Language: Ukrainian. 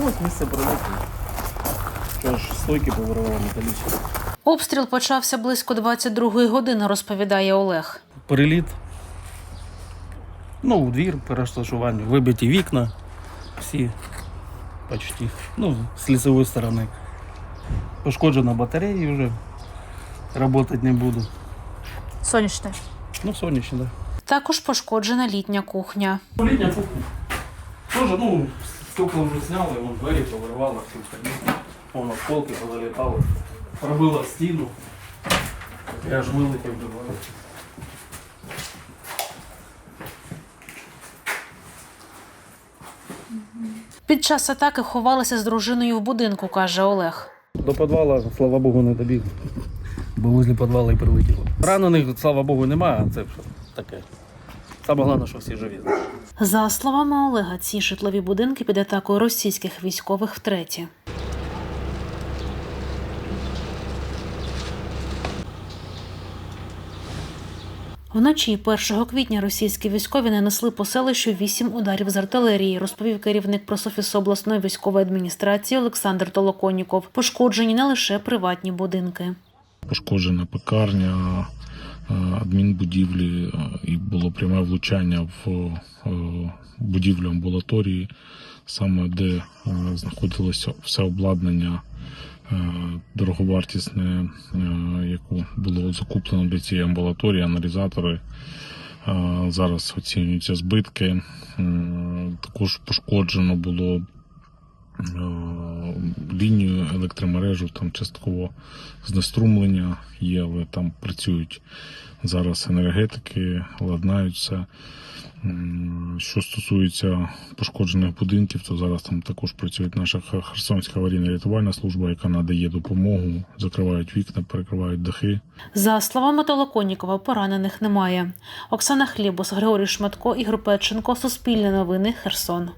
Ну, ось місце прильоту. Ж, стойки повиривало металічні. Обстріл почався близько 22-ї години, розповідає Олег. Переліт. Ну, у двір, перешташування, вибиті вікна. Всі почти. Ну, з лісової сторони. Пошкоджена батарея вже. Работать не буду. Сонячне. Ну, сонячно, так. Да. Також пошкоджена літня кухня. Літня кухня. Тоже, ну, стекла вже зняли, вон двері херню. Вон осколки позалітали. Пробило стіну. Я аж вилетів до. Під час атаки ховалися з дружиною в будинку, каже Олег. До підвала, слава Богу, не добіг. Бо возле підвала і прилетіло. Ранених, слава Богу, немає, а це таке. Саме головне, що всі живі. За словами Олега, ці житлові будинки під атакою російських військових втретє. Вночі 1 квітня російські військові нанесли по селищу вісім ударів з артилерії, розповів керівник прософісу обласної військової адміністрації Олександр Толоконіков. Пошкоджені не лише приватні будинки. пошкоджена пекарня, адмінбудівлі е, і було пряме влучання в е, будівлю амбулаторії, саме де е, знаходилося все обладнання дороговартісне, яку було закуплено для цієї амбулаторії, аналізатори. Зараз оцінюються збитки. Також пошкоджено було лінію електромережу, там частково знеструмлення є, але там працюють зараз енергетики, ладнаються. Що стосується пошкоджених будинків, то зараз там також працює наша Херсонська аварійна рятувальна служба, яка надає допомогу, закривають вікна, перекривають дахи. За словами Толоконікова, поранених немає. Оксана Хлібус, Григорій Шматко, Ігор Печенко, Суспільне новини, Херсон.